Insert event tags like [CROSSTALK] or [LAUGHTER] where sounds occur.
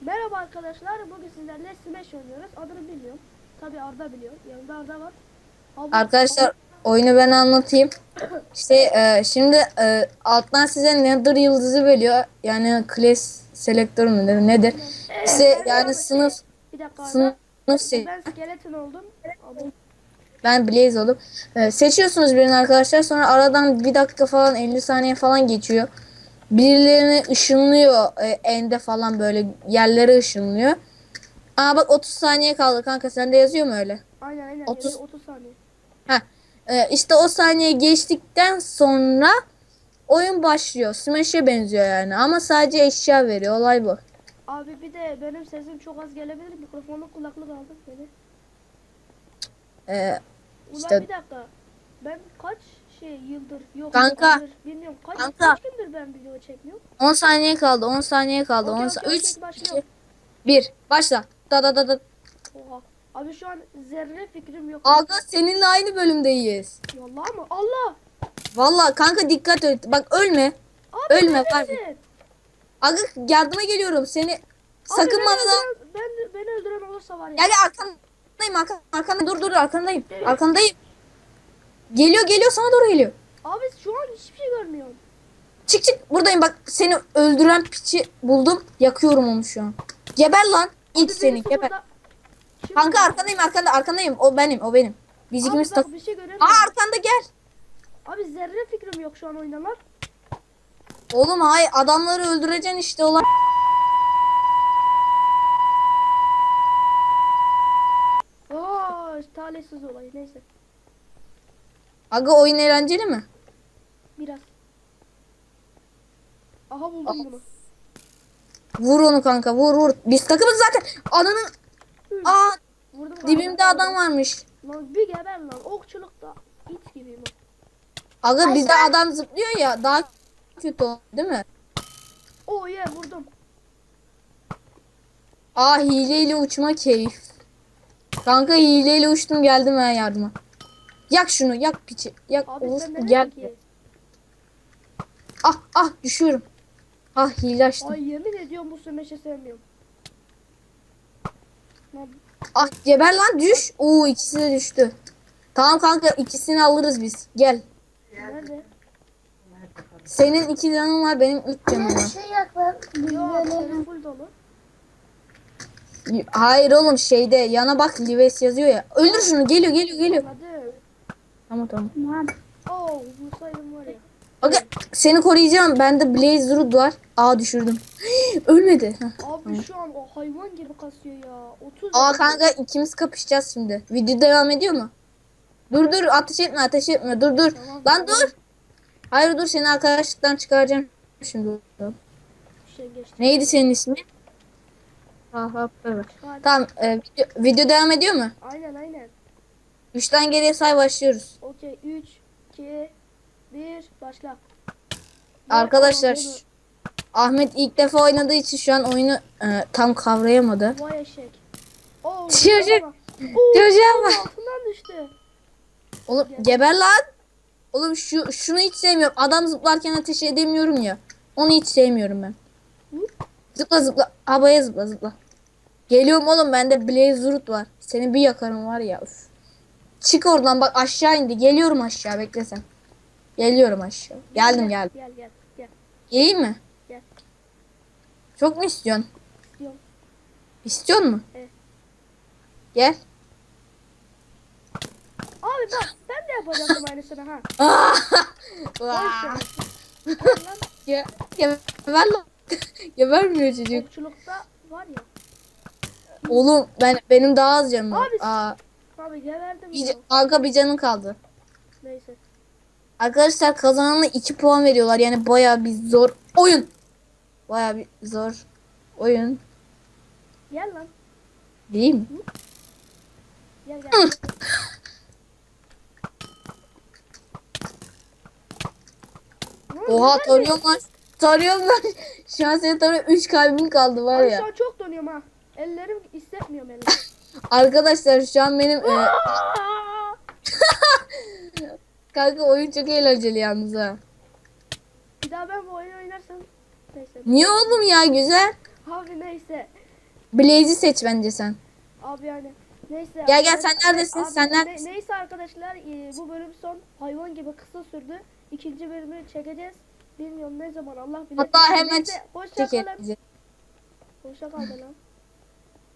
Merhaba arkadaşlar. Bugün sizlerle Smash oynuyoruz. Adını bilmiyorum. Tabi Arda biliyor. Yanında Arda var. Abi- Arkadaşlar oyunu ben anlatayım. İşte e, şimdi e, alttan size Nether yıldızı veriyor. Yani class selektör müdür nedir? İşte yani sınıf Bir dakika Arda. sınıf se- Ben skeleton oldum. Abi, ben Blaze oldum. E, seçiyorsunuz birini arkadaşlar. Sonra aradan bir dakika falan 50 saniye falan geçiyor. Birilerini ışınlıyor e, ende falan böyle yerlere ışınlıyor. Aa bak 30 saniye kaldı kanka sende yazıyor mu öyle? aynen aynen. 30 30, 30 saniye. Ha, e, işte o saniye geçtikten sonra oyun başlıyor. Smash'e benziyor yani ama sadece eşya veriyor. Olay bu. Abi bir de benim sesim çok az gelebilir. Mikrofonla kulaklık aldım beni. E, Ulan İşte- bir dakika. Ben kaç şey yıldır yok Kanka. yıldır, bilmiyorum kaç, Kanka. kaç gündür ben video çekmiyorum. 10 saniye kaldı. 10 saniye kaldı. Okey, 10 okey, okey, 3 başlıyorum. 1 başla. Da da da da. Oha. Abi şu an zerre fikrim yok. Aga seninle aynı bölümdeyiz. Vallahi mı? Allah. Vallahi kanka dikkat et. Bak ölme. Abi Ölme, var. Aga yardıma geliyorum. Seni Abi sakın bana öldüren- ben beni öldüren olursa var ya. Gel gel arkandayım arkan, arkanda dur dur arkandayım. Arkandayım. Geliyor geliyor sana doğru geliyor. Abi şu an hiçbir şey görmüyorum. Çık çık buradayım bak seni öldüren piçi buldum. Yakıyorum onu şu an. Geber lan. Abi seni geber. Kim Kanka arkandayım arkanda arkandayım. O benim o benim. Biz Abi ikimiz bak tak. bir şey göremiyorum. Aa arkanda gel. Abi zerre fikrim yok şu an oynanan. Oğlum hayır adamları öldüreceksin işte olan. Aa talihsiz olay neyse. Aga oyun eğlenceli mi? Biraz. Aha buldum bunu. Vur onu kanka vur vur. Biz takımız zaten. Ananın. Hı, Aa Vurdum dibimde adam varmış. Lan bir geber lan. Okçulukta it gibiyim. Aga bizde adam zıplıyor ya daha kötü oldu değil mi? Oh yeah vurdum. Aa hileyle uçma keyif. Kanka hileyle uçtum geldim ben yardıma. Yak şunu yak piçi. Yak Abi Oğuz, sen ki? Ah ah düşüyorum. Ah hile açtım. Ay yemin ediyorum bu sömeşe sevmiyorum. Ah geber lan düş. Oo ikisi de düştü. Tamam kanka ikisini alırız biz. Gel. nerede? Senin iki canın var benim üç canım var. Şey yak senin full dolu. Hayır oğlum şeyde yana bak Lives yazıyor ya. Öldür şunu geliyor geliyor geliyor. Hadi. Tamam tamam. Oh vursaydım var ya. Aga seni koruyacağım. Bende Blaze Root var. Aa düşürdüm. [GASPS] Ölmedi. Heh. Abi şu an o hayvan gibi kasıyor ya. 30 Aa kanka ikimiz kapışacağız şimdi. Video devam ediyor mu? Dur dur ateş etme ateş etme dur dur. Tamam, Lan tamam. dur. Hayır dur seni arkadaşlıktan çıkaracağım şimdi. Şey geçti. Neydi senin ismin? Aha evet. Tamam e, video, video devam ediyor mu? Aynen aynen. Üçten geriye say başlıyoruz. Okey 3 2 1 başla. Arkadaşlar Vay, şu- Ahmet ilk defa oynadığı için şu an oyunu e, tam kavrayamadı. Vay eşek. Oh, [LAUGHS] Çocuk- baba. [LAUGHS] Oo, Çocuğa bak. altından düştü. Oğlum geber lan. Oğlum şu şunu hiç sevmiyorum. Adam zıplarken ateş edemiyorum ya. Onu hiç sevmiyorum ben. Zıpla zıpla. Havaya zıpla zıpla. Geliyorum oğlum bende Blaze Root var. Seni bir yakarım var ya. Üf. Çık oradan bak aşağı indi. Geliyorum aşağı bekle sen. Geliyorum aşağı. Geldim Gel, geldim. Gel gel gel. Geleyim mi? Gel. Çok mu istiyorsun? İstiyorum. İstiyor mu? Evet. Gel. Abi bak ben de yapacaktım aynısını ha. [LAUGHS] Lan, Ge- Geber lan. Gebermiyor çocuk. Okçulukta var ya. Oğlum ben benim daha az canım. Abi- Aa, Abi geberdim bir, ya. ca- kanka bir canın kaldı. Neyse. Arkadaşlar kazanana 2 puan veriyorlar. Yani baya bir zor oyun. Baya bir zor oyun. Gel lan. Değil mi? Gel gel. Oha. Şu an seni tarıyorum. 3 kalbim kaldı var Abi şu ya. an çok donuyorum ha. Ellerim hissetmiyorum ellerim. Arkadaşlar şu an benim e, [LAUGHS] kanka oyun çok eğlenceli yalnız ha. Bir daha ben bu oyunu oynarsam neyse. Niye oğlum ya güzel? Abi neyse. Blaze'i seç bence sen. Abi yani neyse. Gel, gel, sen neredesin? Abi, Sen ne- neredesin? neyse arkadaşlar e, bu bölüm son hayvan gibi kısa sürdü. İkinci bölümü çekeceğiz. Bilmiyorum ne zaman Allah bilir. Hatta hemen Neyse, hoşça kalın. Hoşça lan.